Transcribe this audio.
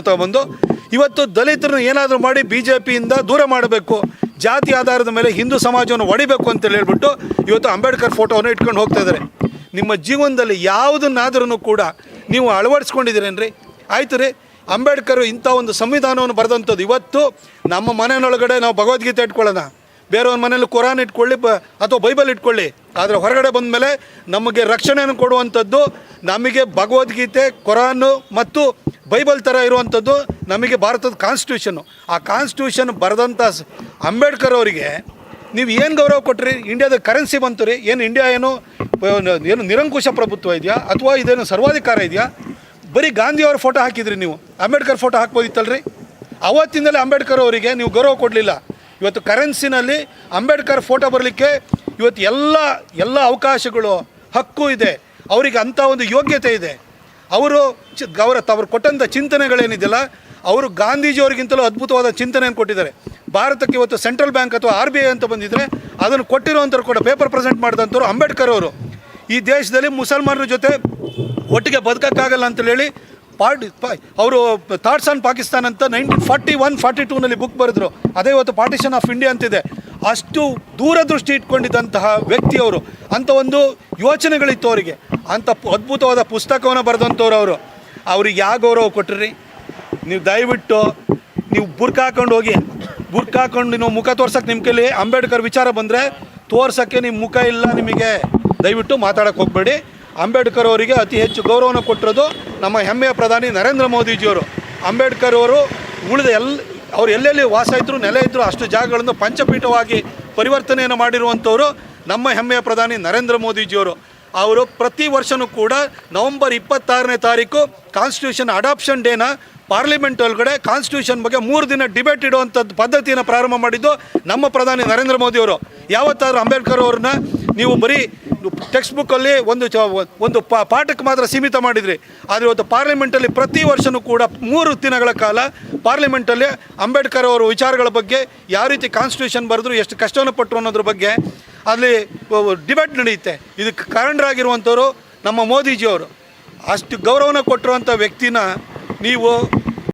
ತಗೊಂಬಂದು ಇವತ್ತು ದಲಿತರನ್ನು ಏನಾದರೂ ಮಾಡಿ ಬಿ ಜೆ ಪಿಯಿಂದ ದೂರ ಮಾಡಬೇಕು. ಜಾತಿ ಆಧಾರದ ಮೇಲೆ ಹಿಂದೂ ಸಮಾಜವನ್ನು ಒಡಿಬೇಕು ಅಂತೇಳಿ ಹೇಳ್ಬಿಟ್ಟು ಇವತ್ತು ಅಂಬೇಡ್ಕರ್ ಫೋಟೋವನ್ನು ಇಟ್ಕೊಂಡು ಹೋಗ್ತಾ ಇದ್ದಾರೆ. ನಿಮ್ಮ ಜೀವನದಲ್ಲಿ ಯಾವುದನ್ನಾದ್ರೂ ಕೂಡ ನೀವು ಅಳವಡಿಸ್ಕೊಂಡಿದ್ದೀರೇನ್ರಿ? ಆಯ್ತು ರೀ. ಅಂಬೇಡ್ಕರ್ ಇಂಥ ಒಂದು ಸಂವಿಧಾನವನ್ನು ಬರೆದಂಥದ್ದು ಇವತ್ತು ನಮ್ಮ ಮನೆಯೊಳಗಡೆ ನಾವು ಭಗವದ್ಗೀತೆ ಇಟ್ಕೊಳ್ಳೋಣ. ಬೇರೆಯವ್ರ ಮನೇಲಿ ಕುರಾನ್ ಇಟ್ಕೊಳ್ಳಿ ಬ ಅಥವಾ ಬೈಬಲ್ ಇಟ್ಕೊಳ್ಳಿ. ಆದರೆ ಹೊರಗಡೆ ಬಂದ ಮೇಲೆ ನಮಗೆ ರಕ್ಷಣೆಯನ್ನು ಕೊಡುವಂಥದ್ದು ನಮಗೆ ಭಗವದ್ಗೀತೆ, ಕೊರಾನು ಮತ್ತು ಬೈಬಲ್ ಥರ ಇರುವಂಥದ್ದು ನಮಗೆ ಭಾರತದ ಕಾನ್ಸ್ಟಿಟ್ಯೂಷನ್ನು ಆ ಕಾನ್ಸ್ಟಿಟ್ಯೂಷನ್ ಬರೆದಂಥ ಅಂಬೇಡ್ಕರ್ ಅವರಿಗೆ ನೀವು ಏನು ಗೌರವ ಕೊಟ್ರಿ? ಇಂಡಿಯಾದ ಕರೆನ್ಸಿ ಬಂತು ರೀ ಏನು ಇಂಡಿಯಾ ಏನು ಏನು ನಿರಂಕುಶ ಪ್ರಭುತ್ವ ಇದೆಯಾ? ಅಥವಾ ಇದೇನು ಸರ್ವಾಧಿಕಾರ ಇದೆಯಾ? ಬರೀ ಗಾಂಧಿಯವ್ರ ಫೋಟೋ ಹಾಕಿದ್ರಿ ನೀವು. ಅಂಬೇಡ್ಕರ್ ಫೋಟೋ ಹಾಕ್ಬೋದಿತ್ತಲ್ರಿ? ಅವತ್ತಿಂದಲೇ ಅಂಬೇಡ್ಕರ್ ಅವರಿಗೆ ನೀವು ಗೌರವ ಕೊಡಲಿಲ್ಲ. ಇವತ್ತು ಕರೆನ್ಸಿನಲ್ಲಿ ಅಂಬೇಡ್ಕರ್ ಫೋಟೋ ಬರಲಿಕ್ಕೆ ಇವತ್ತು ಎಲ್ಲ ಎಲ್ಲ ಅವಕಾಶಗಳು, ಹಕ್ಕು ಇದೆ. ಅವರಿಗೆ ಅಂಥ ಒಂದು ಯೋಗ್ಯತೆ ಇದೆ. ಅವರು ಚಿ ಅವರ ಅವ್ರು ಕೊಟ್ಟಂಥ ಚಿಂತನೆಗಳೇನಿದೆಯಲ್ಲ, ಅವರು ಗಾಂಧೀಜಿಯವರಿಗಿಂತಲೂ ಅದ್ಭುತವಾದ ಚಿಂತನೆಯನ್ನು ಕೊಟ್ಟಿದ್ದಾರೆ. ಭಾರತಕ್ಕೆ ಇವತ್ತು ಸೆಂಟ್ರಲ್ ಬ್ಯಾಂಕ್ ಅಥವಾ ಆರ್ ಬಿ ಐ ಅಂತ ಬಂದಿದ್ದರೆ ಅದನ್ನು ಕೊಟ್ಟಿರುವಂಥವ್ರು ಕೂಡ ಪೇಪರ್ ಪ್ರೆಸೆಂಟ್ ಮಾಡಿದಂಥವ್ರು ಅಂಬೇಡ್ಕರ್ ಅವರು. ಈ ದೇಶದಲ್ಲಿ ಮುಸಲ್ಮಾನರ ಜೊತೆ ಒಟ್ಟಿಗೆ ಬದುಕೋಕ್ಕಾಗಲ್ಲ ಅಂತ ಹೇಳಿ, ಪಾರ್ಟಿ ಅವರು ಥಾಟ್ಸ್ ಆನ್ ಪಾಕಿಸ್ತಾನ್ ಅಂತ ನೈನ್ಟೀನ್ ಫಾರ್ಟಿ ಒನ್, ಫಾರ್ಟಿ ಟೂನಲ್ಲಿ ಬುಕ್ ಬರೆದ್ರು. ಅದೇ ಇವತ್ತು ಪಾರ್ಟಿಷನ್ ಆಫ್ ಇಂಡಿಯಾ ಅಂತಿದೆ. ಅಷ್ಟು ದೂರದೃಷ್ಟಿ ಇಟ್ಕೊಂಡಿದ್ದಂತಹ ವ್ಯಕ್ತಿಯವರು ಅಂಥ ಒಂದು ಯೋಚನೆಗಳಿತ್ತು ಅವರಿಗೆ. ಅಂಥ ಅದ್ಭುತವಾದ ಪುಸ್ತಕವನ್ನು ಬರೆದಂಥವ್ರು ಅವರು. ಅವ್ರಿಗೆ ಯಾವ ಗೌರವ ಕೊಟ್ರಿ? ನೀವು ದಯವಿಟ್ಟು ನೀವು ಬುರ್ಕ ಹಾಕೊಂಡು ಹೋಗಿ, ಬುರ್ಕ ಹಾಕೊಂಡು ನೀವು ಮುಖ ತೋರ್ಸಕ್ಕೆ ನಿಮ್ಮ ಕೈಲಿ ಅಂಬೇಡ್ಕರ್ ವಿಚಾರ ಬಂದರೆ ತೋರ್ಸೋಕ್ಕೆ ನಿಮ್ಮ ಮುಖ ಇಲ್ಲ ನಿಮಗೆ. ದಯವಿಟ್ಟು ಮಾತಾಡೋಕ್ಕೆ ಹೋಗಬೇಡಿ. ಅಂಬೇಡ್ಕರ್ ಅವರಿಗೆ ಅತಿ ಹೆಚ್ಚು ಗೌರವನ ಕೊಟ್ಟಿರೋದು ನಮ್ಮ ಹೆಮ್ಮೆಯ ಪ್ರಧಾನಿ ನರೇಂದ್ರ ಮೋದಿಜಿಯವರು. ಅಂಬೇಡ್ಕರ್ ಅವರು ಉಳಿದ ಎಲ್ಲ ಅವ್ರು ಎಲ್ಲೆಲ್ಲಿ ವಾಸ ಇದ್ದರು ನೆಲೆ ಇದ್ದರು ಅಷ್ಟು ಜಾಗಗಳನ್ನು ಪಂಚಪೀಠವಾಗಿ ಪರಿವರ್ತನೆಯನ್ನು ಮಾಡಿರುವಂಥವರು ನಮ್ಮ ಹೆಮ್ಮೆಯ ಪ್ರಧಾನಿ ನರೇಂದ್ರ ಮೋದಿಜಿಯವರು. ಅವರು ಪ್ರತಿ ವರ್ಷವೂ ಕೂಡ ನವೆಂಬರ್ ಇಪ್ಪತ್ತಾರನೇ ತಾರೀಕು ಕಾನ್ಸ್ಟಿಟ್ಯೂಷನ್ ಅಡಾಪ್ಷನ್ ಡೇನ ಪಾರ್ಲಿಮೆಂಟ್ ಒಳಗಡೆ ಕಾನ್ಸ್ಟಿಟ್ಯೂಷನ್ ಬಗ್ಗೆ ಮೂರು ದಿನ ಡಿಬೇಟ್ ಇಡುವಂಥದ್ದು ಪದ್ಧತಿಯನ್ನು ಪ್ರಾರಂಭ ಮಾಡಿದ್ದು ನಮ್ಮ ಪ್ರಧಾನಿ ನರೇಂದ್ರ ಮೋದಿಯವರು. ಯಾವತ್ತಾದರೂ ಅಂಬೇಡ್ಕರ್ ಅವ್ರನ್ನ ನೀವು ಬರೀ ಟೆಕ್ಸ್ಟ್ ಬುಕ್ಕಲ್ಲಿ ಒಂದು ಒಂದು ಪಾಠಕ್ಕೆ ಮಾತ್ರ ಸೀಮಿತ ಮಾಡಿದ್ರಿ. ಆದರೆ ಇವತ್ತು ಪಾರ್ಲಿಮೆಂಟಲ್ಲಿ ಪ್ರತಿ ವರ್ಷವೂ ಕೂಡ ಮೂರು ದಿನಗಳ ಕಾಲ ಪಾರ್ಲಿಮೆಂಟಲ್ಲಿ ಅಂಬೇಡ್ಕರ್ ಅವರ ವಿಚಾರಗಳ ಬಗ್ಗೆ ಯಾವ ರೀತಿ ಕಾನ್ಸ್ಟಿಟ್ಯೂಷನ್ ಬರೆದ್ರು ಎಷ್ಟು ಕಷ್ಟವನ್ನು ಪಟ್ಟರು ಅನ್ನೋದ್ರ ಬಗ್ಗೆ ಅಲ್ಲಿ ಡಿಬೇಟ್ ನಡೆಯುತ್ತೆ. ಇದಕ್ಕೆ ಕಾರಣರಾಗಿರುವಂಥವರು ನಮ್ಮ ಮೋದಿಜಿಯವರು. ಅಷ್ಟು ಗೌರವನ ಕೊಟ್ಟಿರುವಂಥ ವ್ಯಕ್ತಿನ ನೀವು